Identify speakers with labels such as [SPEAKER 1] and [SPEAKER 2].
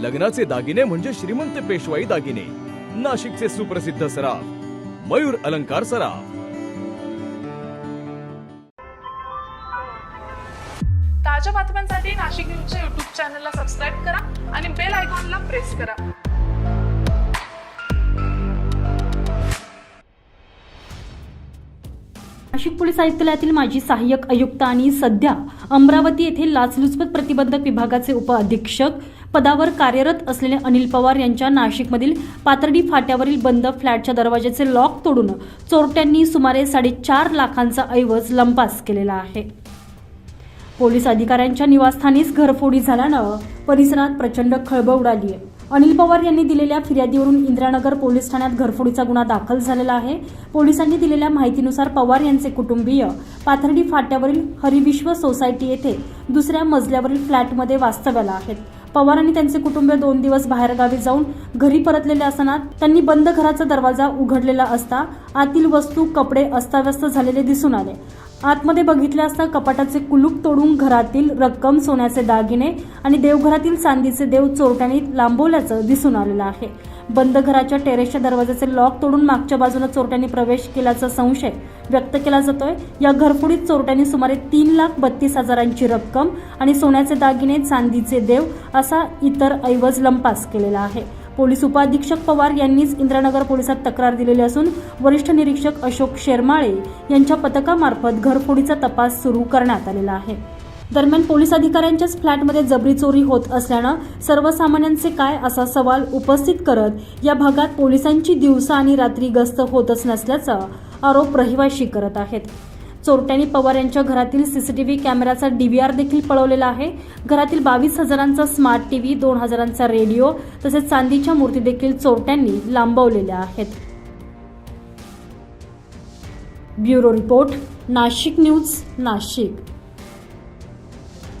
[SPEAKER 1] लग्नाचे दागिने म्हणजे श्रीमंत पेशवाई दागिने. नाशिकचे सुप्रसिद्ध सराफ मयूर अलंकार सराफ.
[SPEAKER 2] ताज्या बातम्यांसाठी नाशिक न्यूजच्या युट्यूब चॅनलला सबस्क्राईब करा आणि बेल आयकॉनला प्रेस करा.
[SPEAKER 3] नाशिक पोलीस आयुक्तालयातील माजी सहाय्यक आयुक्त आणि सध्या अमरावती येथे लाचलुचपत प्रतिबंधक विभागाचे उपअधीक्षक पदावर कार्यरत असलेले अनिल पवार यांच्या नाशिकमधील पाथर्डी फाट्यावरील बंद फ्लॅटच्या दरवाजाचे लॉक तोडून चोरट्यांनी सुमारे साडेचार लाखांचा ऐवज लंपास केलेला आहे. पोलीस अधिकाऱ्यांच्या निवासस्थानीच घरफोडी झाल्यानं परिसरात प्रचंड खळबळ उडाली आहे. अनिल पवार यांनी दिलेल्या फिर्यादीवरून इंदिरानगर पोलीस ठाण्यात घरफोडीचा गुन्हा दाखल झालेला आहे. पोलिसांनी दिलेल्या माहितीनुसार पवार यांचे कुटुंबीय पाथर्डी फाट्यावरील हरिविश्व सोसायटी येथे दुसऱ्या मजल्यावरील फ्लॅटमध्ये वास्तव्याला आहेत. पवार आणि त्यांचे कुटुंबीय दोन दिवस बाहेरगावी जाऊन घरी परतलेले असताना त्यांनी बंद घराचा दरवाजा उघडलेला असता आतील वस्तू कपडे अस्ताव्यस्त झालेले दिसून आले. आतमध्ये बघितले असता कपाटाचे कुलूप तोडून घरातील रक्कम सोन्याचे दागिने आणि देवघरातील चांदीचे देव चोरट्यांनी लांबवल्याचं दिसून आलेलं आहे. बंद घराच्या टेरेसच्या दरवाजाचे लॉक तोडून मागच्या बाजूने चोरट्यांनी प्रवेश केल्याचा संशय व्यक्त केला जातोय. या घरफोडीत चोरट्यांनी सुमारे तीन लाख बत्तीस हजारांची रक्कम आणि सोन्याचे दागिने चांदीचे देव असा इतर ऐवज लंपास केलेला आहे. पोलीस उपाधीक्षक पवार यांनीच इंद्रानगर पोलिसात तक्रार दिलेली असून वरिष्ठ निरीक्षक अशोक शेरमाळे यांच्या पथकामार्फत घरफोडीचा तपास सुरू करण्यात आलेला आहे. दरम्यान पोलीस अधिकाऱ्यांच्याच फ्लॅटमध्ये जबरी चोरी होत असल्यानं सर्वसामान्यांचे काय असा सवाल उपस्थित करत या भागात पोलिसांची दिवसा आणि रात्री गस्त होतच नसल्याचा आरोप रहिवाशी करत आहेत. चोरट्यांनी पवार यांच्या घरातील सीसीटीव्ही कॅमेराचा डीव्हीआर देखील पळवलेला आहे. घरातील बावीस हजारांचा स्मार्ट टीव्ही दोन हजारांचा रेडिओ तसेच चांदीच्या मूर्ती देखील चोरट्यांनी लांबवलेल्या आहेत. Bureau report Nashik news Nashik.